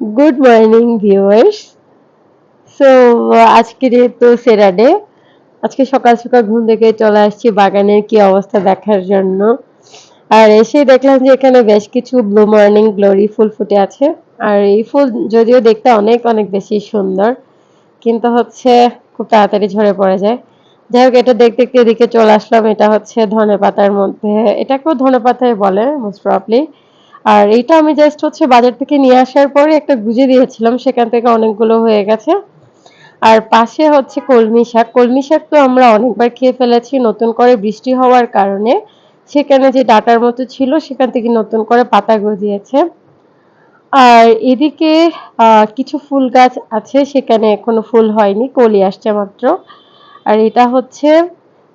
Good morning viewers so আজকে যেহেতু সেরাডে আজকে সকাল সকাল ঘুম থেকে চলে আসছি, বাগানের কি অবস্থা দেখার জন্য। আর এসে দেখলাম যে এখানে বেশ কিছু ব্লু মর্নিং গ্লোরি ফুল ফুটে আছে। আর এই ফুল যদিও দেখতে অনেক অনেক বেশি সুন্দর, কিন্তু হচ্ছে খুব তাড়াতাড়ি ঝরে পড়ে যায়। যাই হোক, এটা দেখতে দেখতে এদিকে চলে আসলাম। এটা হচ্ছে ধনে পাতার মধ্যে, এটাকেও ধনে পাতায় বলে মোস্ট প্রবলি আর এইটা আমি জাস্ট হচ্ছে বাজার থেকে নিয়ে আসার পরে একটা গুজে দিয়েছিলাম, সেখান থেকে অনেকগুলো হয়ে গেছে। আর পাশে হচ্ছে কলমি শাক। কলমি শাক তো আমরা অনেকবার খেয়ে ফেলেছি, নতুন করে বৃষ্টি হওয়ার কারণে। সেখানে যে ডাটার মতো ছিল, সেখান থেকে নতুন করে পাতা গজিয়েছে। আর এদিকে কিছু ফুল গাছ আছে, সেখানে এখনও ফুল হয়নি, কলি আসছে মাত্র। আর এটা হচ্ছে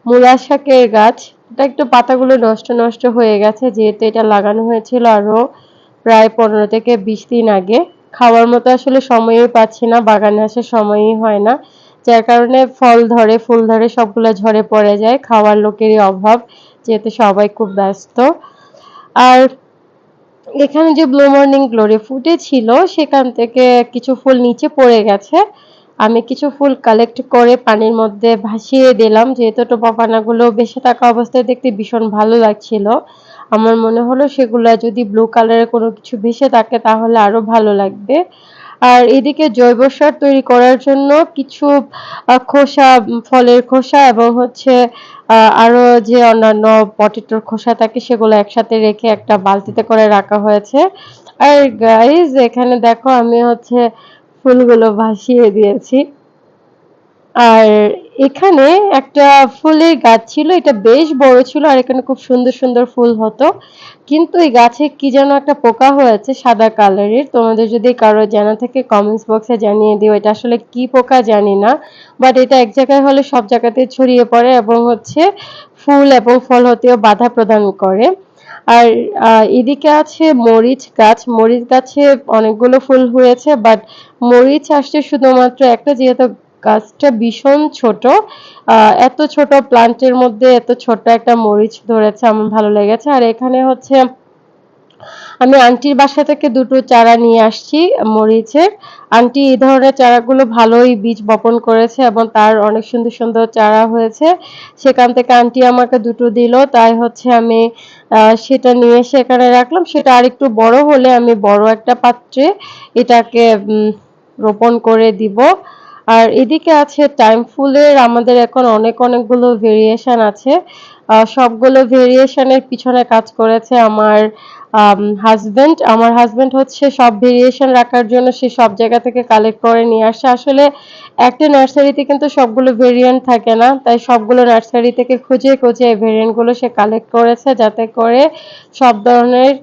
মূলা শাকের গাছ। এটা একটু পাতাগুলো নষ্ট নষ্ট হয়ে গেছে, যেহেতু এটা লাগানো হয়েছিল আরও প্রায় পনেরো থেকে বিশ দিন আগে। খাওয়ার মতো আসলে সময়ই পাচ্ছি না, বাগানে আসার সময়ই হয় না। যার কারণে ফল ধরে, ফুল ধরে সবগুলো ঝরে পড়ে যায়, খাওয়ার লোকেরই অভাব, যেহেতু সবাই খুব ব্যস্ত। আর এখানে যে ব্লু মর্নিং গ্লোরি ফুটেছিল সেখান থেকে কিছু ফুল নিচে পড়ে গেছে। আমি কিছু ফুল কালেক্ট করে পানির মধ্যে ভাসিয়ে দিলাম। যেহেতু টোপা পানাগুলো বেশি থাকা অবস্থায় দেখতে ভীষণ ভালো লাগছিল। আমার মনে হলো সেগুলো যদি ব্লু কালারের কোনো কিছু ভেসে থাকে তাহলে আরও ভালো লাগবে। আর এদিকে জৈব সার তৈরি করার জন্য কিছু খোসা ফলের খোসা এবং হচ্ছে আরও যে অন্যান্য পটেটোর খোসা থাকে সেগুলো একসাথে রেখে একটা বালতিতে করে রাখা হয়েছে। আর গাইজ এখানে দেখো আমি হচ্ছে ফুলগুলো ভাসিয়ে দিয়েছি। আর এখানে একটা ফুলের গাছ ছিল, এটা বেশ বড় ছিল আর এখানে খুব সুন্দর সুন্দর ফুল হতো। কিন্তু এই গাছে কি যেন একটা পোকা হয়েছে সাদা কালারের। তোমাদের যদি কারও জানা থাকে কমেন্টস বক্সে জানিয়ে দিও, এটা আসলে কি পোকা জানি না। বাট এটা এক জায়গায় হলে সব জায়গাতে ছড়িয়ে পড়ে এবং হচ্ছে ফুল এবং ফল হতেও বাধা প্রদান করে। আর এদিকে আছে মরিচ গাছ। মরিচ গাছে অনেকগুলো ফুল হয়েছে বাট মরিচ আসছে শুধুমাত্র একটা, যেহেতু গাছটা ভীষণ ছোট এত ছোট প্লান্টের মধ্যে এত ছোট একটা মরিচ ধরেছে, আমার ভালো লেগেছে। আর এখানে হচ্ছে আমি আন্টির বাসা থেকে দুটো চারা নিয়ে আসছি মরিচের। আন্টি এই ধরনের চারাগুলো ভালোই বীজ বপন করেছে এবং তার অনেক সুন্দর সুন্দর চারা হয়েছে। সেখান থেকে আন্টি আমাকে দুটো দিল, তাই হচ্ছে আমি সেটা নিয়ে এসে এখানে রাখলাম। সেটা আর একটু বড় হলে আমি বড় একটা পাত্রে এটাকে রোপণ করে দিব। আর এদিকে আছে টাইম ফুলের, আমাদের এখন অনেক অনেকগুলো ভেরিয়েশন আছে। সবগুলো ভেরিয়েশনের পিছনে কাজ করেছে আমার হাজব্যান্ড আমার হাজব্যান্ড হচ্ছে সব ভেরিয়েশন রাখার জন্য সে সব জায়গা থেকে কালেক্ট করে নিয়ে আসে। আসলে একটা নার্সারিতে কিন্তু সবগুলো ভেরিয়েন্ট থাকে না, তাই সবগুলো নার্সারি থেকে খুঁজে খুঁজে এই ভেরিয়েন্টগুলো সে কালেক্ট করেছে যাতে করে সব ধরনের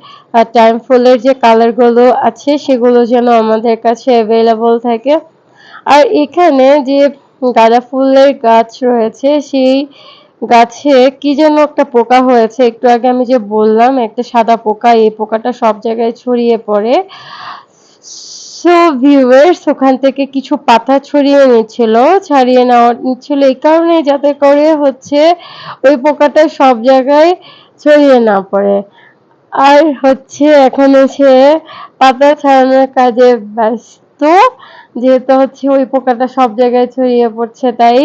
টাইম ফুলের যে কালারগুলো আছে সেগুলো যেন আমাদের কাছে অ্যাভেলেবল থাকে। আর এখানে যে গাঁদা ফুলের গাছ রয়েছে, সেই গাছে কি যেন একটা পোকা হয়েছে। একটু আগে আমি যে বললাম, একটা সাদা পোকা, এই পোকাটা সব জায়গায় ছড়িয়ে পড়ে। সো ভিউয়ার্স ওখান থেকে কিছু পাতা ছড়িয়ে নিচ্ছিল, ছাড়িয়ে নেওয়া নিচ্ছিল। এই কারণে যাতে করে হচ্ছে ওই পোকাটা সব জায়গায় ছড়িয়ে না পড়ে। আর হচ্ছে এখন হচ্ছে পাতা ছাড়ানোর কাজে ব্যস্ত, যেহেতু হচ্ছে ওই পোকাটা সব জায়গায় ছড়িয়ে পড়ছে, তাই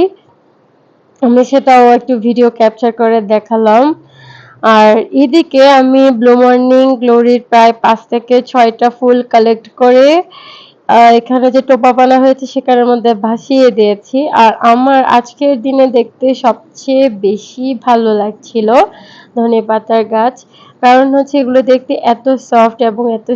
আমি সেটাও একটু ভিডিও ক্যাপচার করে দেখালাম। আর এদিকে আমি ব্লু মর্নিং গ্লোরির প্রায় পাঁচ থেকে ছয়টা ফুল কালেক্ট করে এখানে যে টোপা পানা হয়েছে সেখানের মধ্যে ভাসিয়ে দিয়েছি। আর আমার আজকের দিনে দেখতে সবচেয়ে বেশি ভালো লাগছিল ধনে পাতার গাছ, কারণ হচ্ছে এগুলো দেখতে এত সফট এবং এত